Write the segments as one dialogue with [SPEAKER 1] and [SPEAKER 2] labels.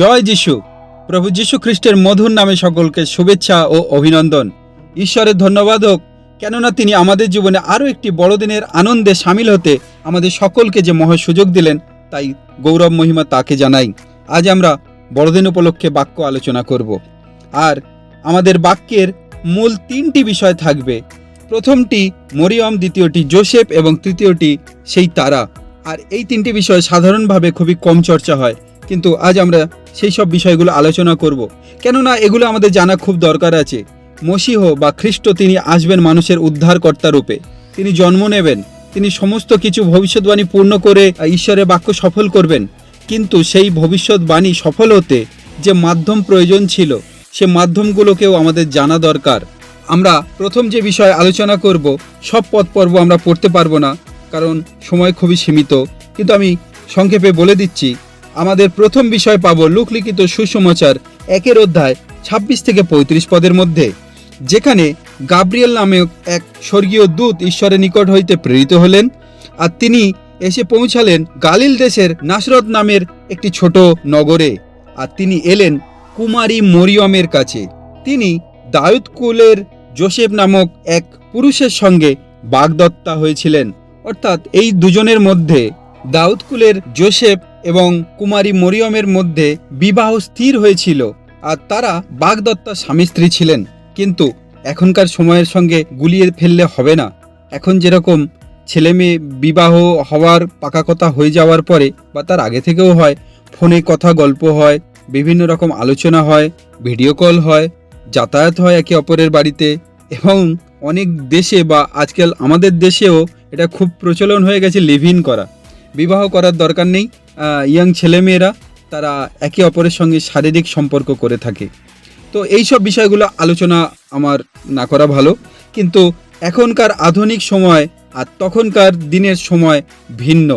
[SPEAKER 1] জয় যিশু। প্রভু যীশু খ্রিস্টের মধুর নামে সকলকে শুভেচ্ছা ও অভিনন্দন। ঈশ্বরের ধন্যবাদ হোক, কেননা তিনি আমাদের জীবনে আরও একটি বড়দিনের আনন্দে সামিল হতে আমাদের সকলকে যে মহা সুযোগ দিলেন, তাই গৌরব মহিমা তাকে জানাই। আজ আমরা বড়দিন উপলক্ষে বাক্য আলোচনা করব। আর আমাদের বাক্যের মূল তিনটি বিষয় থাকবে। প্রথমটি মরিয়ম, দ্বিতীয়টি জোসেফ এবং তৃতীয়টি সেই তারা। আর এই তিনটি বিষয় সাধারণভাবে খুবই কম চর্চা হয়। কিন্তু আজ আমরা সেই সব বিষয়গুলো আলোচনা করব। কেননা এগুলো আমাদের জানা খুব দরকার আছে। মসিহ বা খ্রিস্ট তিনি আসবেন মানুষের উদ্ধারকর্তা রূপে। তিনি জন্ম নেবেন। তিনি সমস্ত কিছু ভবিষ্যৎবাণী পূর্ণ করে ঈশ্বরের বাক্য সফল করবেন। কিন্তু সেই ভবিষ্যৎবাণী সফল হতে যে মাধ্যম প্রয়োজন ছিল, সে মাধ্যমগুলোকেও আমাদের জানা দরকার। আমরা প্রথম যে বিষয় আলোচনা করব, সব পথ পর্ব আমরা পড়তে পারব না, কারণ সময় খুবই সীমিত। কিন্তু আমি সংক্ষেপে বলে দিচ্ছি আমাদের প্রথম বিষয় পাবো লোকলিখিত সুসমাচার একের অধ্যায় ছাব্বিশ থেকে পঁয়ত্রিশ পদের মধ্যে, যেখানে গাব্রিয়েল নামে এক স্বর্গীয় দূত ঈশ্বরের নিকট হইতে প্রেরিত হলেন আর তিনি এসে পৌঁছালেন গালিল দেশের নাসরত নামের একটি ছোট নগরে। আর তিনি এলেন কুমারী মরিয়মের কাছে। তিনি দাউদ কুলের জোসেফ নামক এক পুরুষের সঙ্গে বাগদত্তা হয়েছিলেন। অর্থাৎ এই দুজনের মধ্যে দাউদকুলের জোসেফ এবং কুমারী মরিয়মের মধ্যে বিবাহ স্থির হয়েছিল আর তারা বাগদত্তা স্বামী স্ত্রী ছিলেন। কিন্তু এখনকার সময়ের সঙ্গে গুলিয়ে ফেললে হবে না। এখন যেরকম ছেলে মেয়ে বিবাহ হওয়ার পাকা কথা হয়ে যাওয়ার পরে বা তার আগে থেকেও হয়, ফোনে কথা গল্প হয়, বিভিন্ন রকম আলোচনা হয়, ভিডিও কল হয়, যাতায়াত হয় একে অপরের বাড়িতে এবং অনেক দেশে বা আজকাল আমাদের দেশেও এটা খুব প্রচলন হয়ে গেছে লিভ ইন করা। বিবাহ করার দরকার নেই। ইয়াং ছেলেমেয়েরা তারা একে অপরের সঙ্গে শারীরিক সম্পর্ক করে থাকে। তো এই সব বিষয়গুলো আলোচনা আমার না করা ভালো। কিন্তু এখনকার আধুনিক সময় আর তখনকার দিনের সময় ভিন্ন।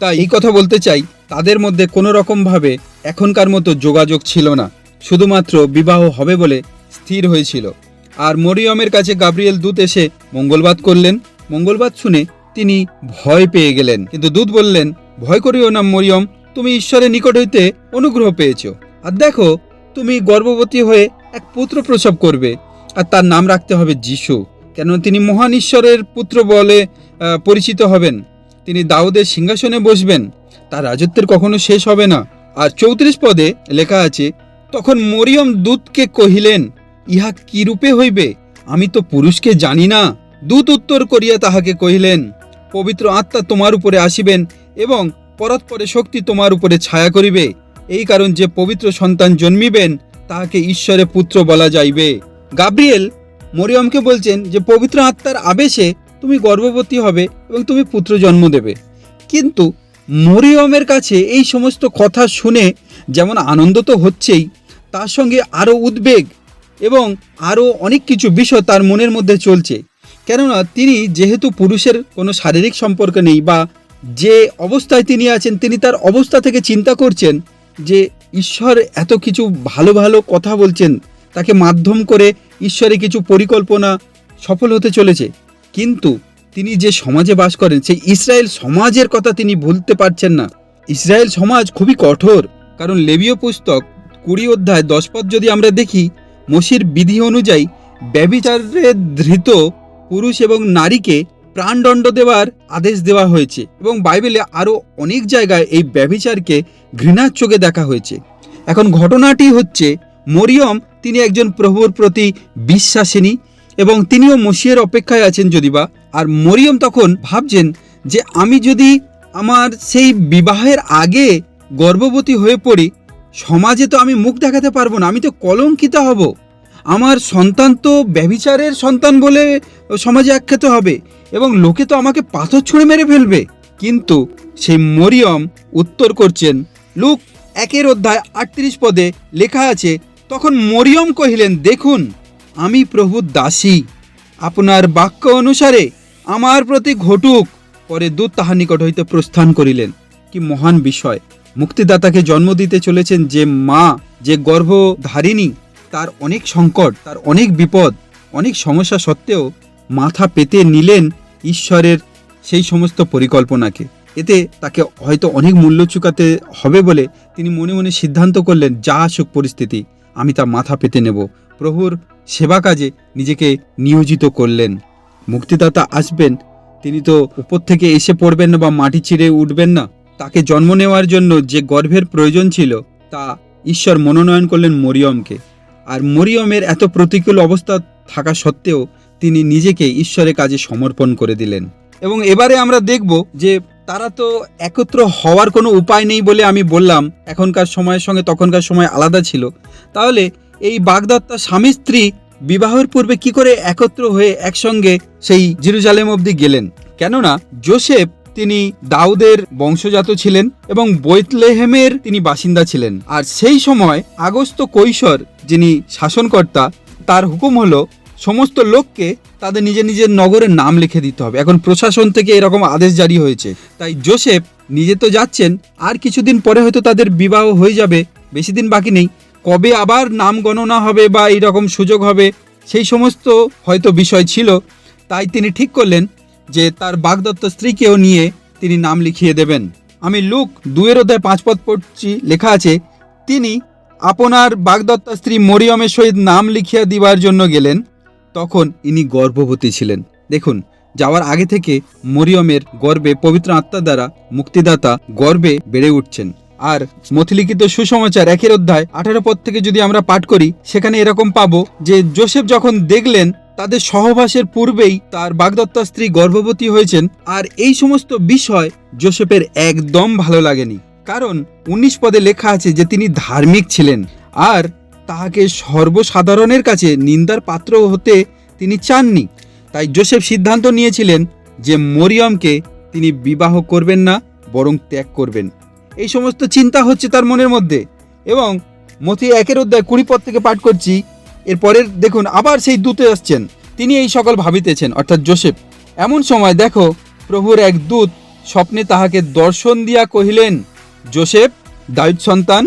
[SPEAKER 1] তাই এই কথা বলতে চাই, তাদের মধ্যে কোনো রকমভাবে এখনকার মতো যোগাযোগ ছিল না। শুধুমাত্র বিবাহ হবে বলে স্থির হয়েছিল। আর মরিয়মের কাছে গাব্রিয়েল দূত এসে মঙ্গলবাদ করলেন। মঙ্গলবাদ শুনে তিনি ভয় পেয়ে গেলেন। কিন্তু দূত বললেন, ভয় করিও না মরিয়ম, তুমি ঈশ্বরের নিকট হইতে অনুগ্রহ পেয়েছ। আর দেখো, তুমি গর্ভবতী হয়ে এক পুত্র প্রসব করবে, আর তার নাম রাখতে হবে যিশু। কেন তিনি মহান ঈশ্বরের পুত্র বলে পরিচিত হবেন। তিনি দাউদের সিংহাসনে বসবেন, তার রাজত্বের কখনো শেষ হবে না। আর চৌত্রিশ পদে লেখা আছে, তখন মরিয়ম দূতকে কহিলেন, ইহা কি রূপে হইবে? আমি তো পুরুষকে জানি না। দূত উত্তর করিয়া তাহাকে কহিলেন পবিত্র আত্মা তোমার উপরে আসিবেন এবং পরৎপরে শক্তি তোমার উপরে ছায়া করিবে। এই কারণ যে পবিত্র সন্তান জন্মিবেন, তাহাকে ঈশ্বরে পুত্র বলা যাইবে। গাব্রিয়েল মরিয়মকে বলছেন যে, পবিত্র আত্মার আবেশে তুমি গর্ভবতী হবে এবং তুমি পুত্র জন্ম দেবে। কিন্তু মরিয়মের কাছে এই সমস্ত কথা শুনে যেমন আনন্দ তো হচ্ছেই, তার সঙ্গে আরও উদ্বেগ এবং আরও অনেক কিছু বিষয় তার মনের মধ্যে চলছে। কেননা তিনি যেহেতু পুরুষের কোনো শারীরিক সম্পর্ক নেই বা যে অবস্থায় তিনি আছেন, তিনি তার অবস্থা থেকে চিন্তা করছেন যে ঈশ্বর এত কিছু ভালো ভালো কথা বলছেন, তাকে মাধ্যম করে ঈশ্বরে কিছু পরিকল্পনা সফল হতে চলেছে। কিন্তু তিনি যে সমাজে বাস করেন, সেই ইসরায়েল সমাজের কথা তিনি ভুলতে পারছেন না। ইসরায়েল সমাজ খুবই কঠোর, কারণ লেবীয় পুস্তক কুড়ি অধ্যায় দশ পদ যদি আমরা দেখি, মসির বিধি অনুযায়ী ব্যবিচারে ধৃত পুরুষ এবং নারীকে প্রাণদণ্ড দেওয়ার আদেশ দেওয়া হয়েছে এবং বাইবেলে আরও অনেক জায়গায় এই ব্যবিচারকে ঘৃণার চোখে দেখা হয়েছে। এখন ঘটনাটি হচ্ছে, মরিয়ম তিনি একজন প্রভুর প্রতি বিশ্বাসিনী এবং তিনিও মসিয়ের অপেক্ষায় আছেন যদিবা, আর মরিয়ম তখন ভাবছেন যে আমি যদি আমার সেই বিবাহের আগে গর্ভবতী হয়ে পড়ি, সমাজে তো আমি মুখ দেখাতে পারব না, আমি তো কলঙ্কিত হব। আমার সন্তান তো ব্যভিচারের সন্তান বলে সমাজে আখ্যাত হবে এবং লোকে তো আমাকে পাথর ছুঁড়ে মেরে ফেলবে। কিন্তু সেই মরিয়ম উত্তর করছেন, লুক, একের অধ্যায় আটত্রিশ পদে লেখা আছে, তখন মরিয়ম কহিলেন, দেখুন, আমি প্রভুর দাসী। আপনার বাক্য অনুসারে আমার প্রতি ঘটুক। পরে দূত তাহার নিকট হইতে প্রস্থান করিলেন। কি মহান বিষয়। মুক্তিদাতাকে জন্ম দিতে চলেছেন যে মা, যে গর্ভধারিণী তার অনেক সংকট, তার অনেক বিপদ, অনেক সমস্যা সত্ত্বেও মাথা পেতে নিলেন ঈশ্বরের সেই সমস্ত পরিকল্পনাকে। এতে তাকে হয়তো অনেক মূল্য চুকাতে হবে বলে তিনি মনে মনে সিদ্ধান্ত করলেন, যা আসুক পরিস্থিতি, আমি তা মাথা পেতে নেব। প্রভুর সেবা কাজে নিজেকে নিয়োজিত করলেন। মুক্তিদাতা আসবেন, তিনি তো উপর থেকে এসে পড়বেন না বা মাটি চিড়ে উঠবেন না। তাকে জন্ম নেওয়ার জন্য যে গর্ভের প্রয়োজন ছিল, তা ঈশ্বর মনোনয়ন করলেন মরিয়মকে। আর মরিয়মের এত প্রতিকূল অবস্থা থাকা সত্ত্বেও তিনি নিজেকে ঈশ্বরের কাজে সমর্পণ করে দিলেন। এবং এবারে আমরা দেখব যে তারা তো একত্র হওয়ার কোনো উপায় নেই বলে আমি বললাম, এখনকার সময়ের সঙ্গে তখনকার সময় আলাদা ছিল। তাহলে এই বাগদত্তা স্বামী স্ত্রী বিবাহের পূর্বে কি করে একত্র হয়ে একসঙ্গে সেই জেরুজালেম অবধি গেলেন? কেননা, জোসেফ তিনি দাউদের বংশজাত ছিলেন এবং বৈতলেহেমের তিনি বাসিন্দা ছিলেন। আর সেই সময় আগস্ত কৈশোর, যিনি শাসনকর্তা, তার হুকুম হলো সমস্ত লোককে তাদের নিজের নিজের নগরের নাম লিখে দিতে হবে। এখন প্রশাসন থেকে এরকম আদেশ জারি হয়েছে। তাই জোসেফ নিজে তো যাচ্ছেন, আর কিছুদিন পরে হয়তো তাদের বিবাহ হয়ে যাবে, বেশি দিন বাকি নেই। কবে আবার নাম গণনা হবে বা এইরকম সুযোগ হবে, সেই সমস্ত হয়তো বিষয় ছিল। তাই তিনি ঠিক করলেন যে তার বাগদত্ত স্ত্রীকেও নিয়ে তিনি নাম লিখিয়ে দেবেন। আমি লুক দুয়ের অধ্যায় পাঁচ পদ পড়ছি, লেখা আছে, তিনি আপনার বাগদত্তা স্ত্রী মরিয়মের সহিত নাম লিখিয়া দিবার জন্য গেলেন, তখন ইনি গর্ভবতী ছিলেন। দেখুন, যাওয়ার আগে থেকে মরিয়মের গর্বে পবিত্র আত্মা দ্বারা মুক্তিদাতা গর্বে বেড়ে উঠছেন। আর মথিলিখিত সুসমাচার একের অধ্যায় আঠারো পদ থেকে যদি আমরা পাঠ করি, সেখানে এরকম পাবো যে, জোসেফ যখন দেখলেন তাদের সহবাসের পূর্বেই তার বাগদত্তা স্ত্রী গর্ভবতী হয়েছেন আর এই সমস্ত বিষয় জোসেফের একদম ভালো লাগেনি। কারণ উনিশ পদে লেখা আছে যে তিনি ধার্মিক ছিলেন আর তাহাকে সর্বসাধারণের কাছে নিন্দার পাত্র হতে তিনি চাননি। তাই জোসেফ সিদ্ধান্ত নিয়েছিলেন যে মরিয়মকে তিনি বিবাহ করবেন না, বরং ত্যাগ করবেন। এই সমস্ত চিন্তা হচ্ছে তার মনের মধ্যে এবং মতি একের অধ্যায় কুড়ি পদ থেকে পাঠ করছি। এরপরের দেখুন, আবার সেই দূতে আসছেন। তিনি এই সকল ভাবিতেছেন, অর্থাৎ জোসেফ। এমন সময় দেখো, প্রভুর এক দূত স্বপ্নে তাহাকে দর্শন দিয়া কহিলেন, জোসেফ দাউদ সন্তান,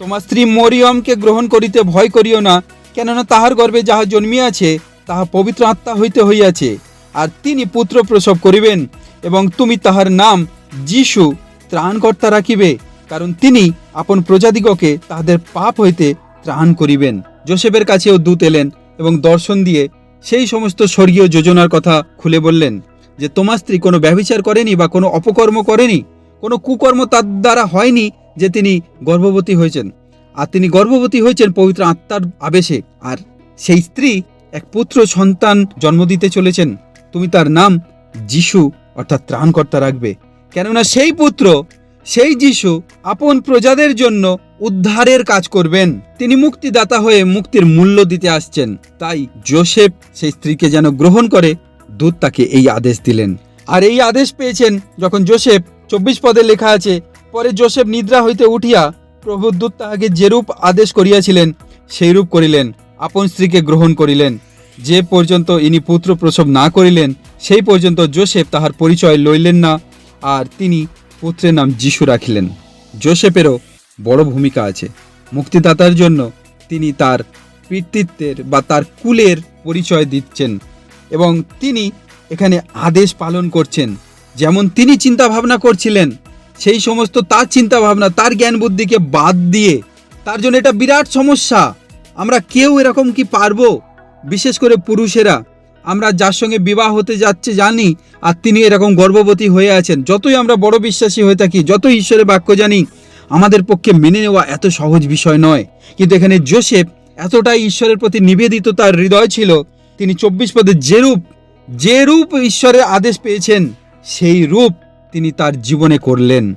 [SPEAKER 1] তোমার স্ত্রী মরিয়মকে গ্রহণ করিতে ভয় করিও না, কেননা তাহার গর্ভে যাহা জন্মিয়াছে, তাহা পবিত্র আত্মা হইতে হইয়াছে। আর তিনি পুত্র প্রসব করিবেন, এবং তুমি তাহার নাম যিশু, ত্রাণকর্তা রাখিবে, কারণ তিনি আপন প্রজাদিগকে তাহাদের পাপ হইতে ত্রাণ করিবেন। জোসেফের কাছেও দূত এলেন এবং দর্শন দিয়ে সেই সমস্ত স্বর্গীয় যোজনার কথা খুলে বললেন যে, তোমার স্ত্রী কোনো ব্যভিচার করেনি বা কোনো অপকর্ম করেনি? কোনো কুকর্ম তার দ্বারা হয়নি যে তিনি গর্ভবতী হয়েছেন? আর তিনি গর্ভবতী হয়েছেন পবিত্র আত্মার আবেশে। আর সেই স্ত্রী এক পুত্র সন্তান জন্ম দিতে চলেছেন। তুমি তার নাম যিশু, অর্থাৎ ত্রাণকর্তা রাখবে। কেননা সেই পুত্র সেই যিশু আপন প্রজাদের জন্য উদ্ধারের কাজ করবেন। তিনি মুক্তিদাতা হয়ে মুক্তির মূল্য দিতে আসছেন। তাই জোসেফ সেই স্ত্রীকে যেন গ্রহণ করে, দূত তাকে এই আদেশ দিলেন। আর এই আদেশ পেয়েছেন যখন জোসেফ চব্বিশ পদে লেখা আছে, পরে জোসেফ নিদ্রা হইতে উঠিয়া প্রভুর দূত তাহাকে যেরূপ আদেশ করিয়াছিলেন, সেইরূপ করিলেন, আপন স্ত্রীকে গ্রহণ করিলেন। যে পর্যন্ত ইনি পুত্র প্রসব না করিলেন, সেই পর্যন্ত জোসেফ তাহার পরিচয় লইলেন না। আর তিনি পুত্রের নাম যিশু রাখিলেন। জোসেফেরও বড় ভূমিকা আছে। মুক্তিদাতার জন্য তিনি তার পিতৃত্বের বা তার কুলের পরিচয় দিচ্ছেন এবং তিনি এখানে আদেশ পালন করছেন। যেমন তিনি চিন্তা ভাবনা করছিলেন, সেই সমস্ত তার চিন্তা ভাবনা তার জ্ঞান বুদ্ধিকে বাদ দিয়ে তার জন্য এটা বিরাট সমস্যা। আমরা কেউ এরকম কি পারব? বিশেষ করে পুরুষেরা। আমরা যার সঙ্গে বিবাহ হতে যাচ্ছে জানি, আর তিনি এরকম গর্ভবতী হয়ে আছেন। যতই আমরা বড় বিশ্বাসী হয়ে থাকি, যতই ঈশ্বরের বাক্য জানি, আমাদের পক্ষে মেনে নেওয়া এত সহজ বিষয় নয়। কিন্তু এখানে জোসেফ এতটাই ঈশ্বরের প্রতি নিবেদিত, তার হৃদয় ছিল, তিনি চব্বিশ পদে যে রূপ যে রূপ ঈশ্বরের আদেশ পেয়েছেন, সেই রূপ তিনি তার জীবনে করলেন।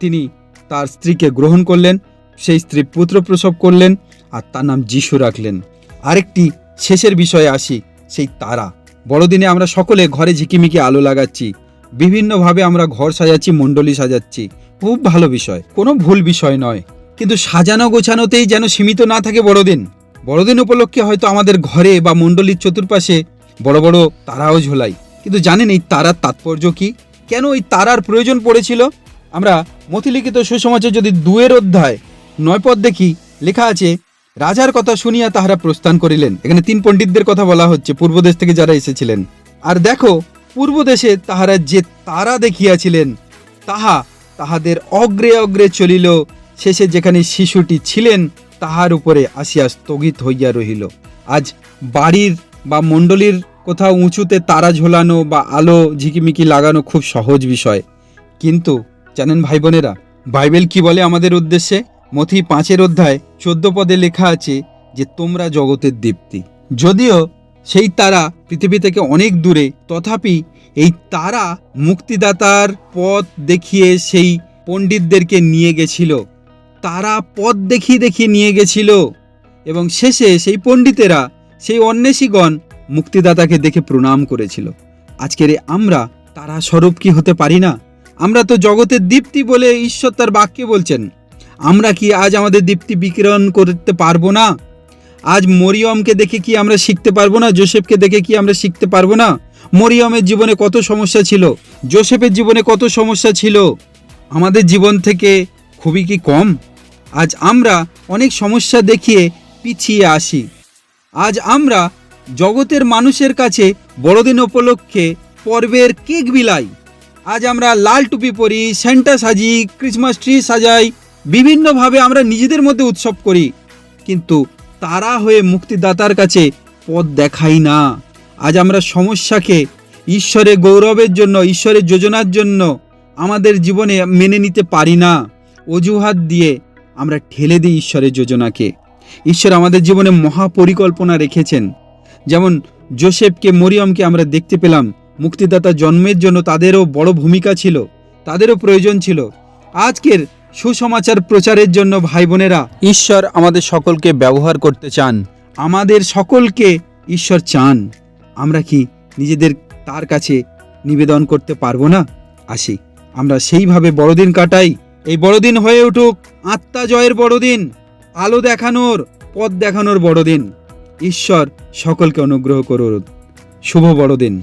[SPEAKER 1] তিনি তার স্ত্রীকে গ্রহণ করলেন, সেই স্ত্রী পুত্র প্রসব করলেন, আর তার নাম যিশু রাখলেন। আরেকটি শেষের বিষয়ে আসি। সেই তারা। বড়দিনে আমরা সকলে ঘরে ঝিকিমিকি আলো লাগাচ্ছি। বিভিন্নভাবে আমরা ঘর সাজাচ্ছি, মণ্ডলী সাজাচ্ছি। খুব ভালো বিষয়, কোনো ভুল বিষয় নয়। কিন্তু সাজানো গোছানোতেই যেন সীমিত না থাকে বড়দিন। বড়দিন উপলক্ষে হয়তো আমাদের ঘরে বা মণ্ডলীর চতুর্পাশে বড় বড় তারাও ঝোলাই। কিন্তু জানেন এই তারার তাৎপর্য কি? কেন এই তারার প্রয়োজন পড়েছিল? আমরা মতিলিখিত সুসমাজে যদি দুয়ের অধ্যায় নয় পদ দেখি, লেখা আছে রাজার কথা শুনিয়া তাহারা প্রস্থান করিলেন। এখানে তিন পণ্ডিতদের কথা বলা হচ্ছে পূর্বদেশ থেকে যারা এসেছিলেন। আর দেখো, পূর্ব দেশে তাহারা যে তারা দেখিয়াছিলেন, তাহা তাহাদের অগ্রে অগ্রে চলিল। শেষে যেখানে শিশুটি ছিলেন, তাহার উপরে আসিয়া স্থগিত হইয়া রহিল। আজ বাড়ির বা মণ্ডলীর কোথাও উঁচুতে তারা ঝোলানো বা আলো ঝিকিমিকি লাগানো খুব সহজ বিষয়। কিন্তু, জানেন ভাই বোনেরা, বাইবেল কি বলে আমাদের উদ্দেশ্যে? মথি পাঁচের অধ্যায় চোদ্দ পদে লেখা আছে যে, তোমরা জগতের দীপ্তি। যদিও সেই তারা পৃথিবী থেকে অনেক দূরে, তথাপি এই তারা মুক্তিদাতার পথ দেখিয়ে সেই পণ্ডিতদেরকে নিয়ে গেছিল। তারা পথ দেখিয়ে দেখিয়ে নিয়ে গেছিল এবং শেষে সেই পণ্ডিতেরা, সেই অন্বেষীগণ মুক্তিদাতাকে দেখে প্রণাম করেছিল। আজকের আমরা তারা স্বরূপ কি হতে পারি না? আমরা তো জগতের দীপ্তি বলে ঈশ্বর তার বাক্যে বলছেন। আমরা কি আজ আমাদের দীপ্তি বিকিরণ করতে পারব না? আজ মরিয়মকে দেখে কি আমরা শিখতে পারব না? জোসেফকে দেখে কি আমরা শিখতে পারব না? মরিয়মের জীবনে কত সমস্যা ছিল? জোসেফের জীবনে কত সমস্যা ছিল? আমাদের জীবন থেকে খুবই কি কম? আজ আমরা অনেক সমস্যা দেখিয়ে পিছিয়ে আসি। আজ আমরা জগতের মানুষের কাছে বড়দিন উপলক্ষে পর্বের কেক বিলাই। আজ আমরা লাল টুপি পরি সেন্টা সাজি, ক্রিসমাস ট্রি সাজাই বিভিন্নভাবে আমরা নিজেদের মধ্যে উৎসব করি, কিন্তু তারা হয়ে মুক্তিদাতার কাছে পথ দেখাই না। আজ আমরা সমস্যাকে ঈশ্বরের গৌরবের জন্য, ঈশ্বরের যোজনার জন্য আমাদের জীবনে মেনে নিতে পারি না। অজুহাত দিয়ে আমরা ঠেলে দিই ঈশ্বরের যোজনাকে। ঈশ্বর আমাদের জীবনে মহাপরিকল্পনা রেখেছেন। যেমন জোসেফকে, মরিয়মকে আমরা দেখতে পেলাম, মুক্তিদাতা জন্মের জন্য তাদেরও বড় ভূমিকা ছিল, তাদেরও প্রয়োজন ছিল। আজকের সুসমাচার প্রচারের জন্য ভাই বোনেরা, ঈশ্বর আমাদের সকলকে ব্যবহার করতে চান। আমাদের সকলকে ঈশ্বর চান। আমরা কি নিজেদের তার কাছে নিবেদন করতে পারব না? আসি, আমরা সেইভাবে বড়দিন কাটাই। এই বড়দিন হয়ে উঠুক, আত্মা জয়ের বড়দিন, আলো দেখানোর, পথ দেখানোর বড়দিন। ঈশ্বর সকলকে অনুগ্রহ করুন। শুভ বড়দিন।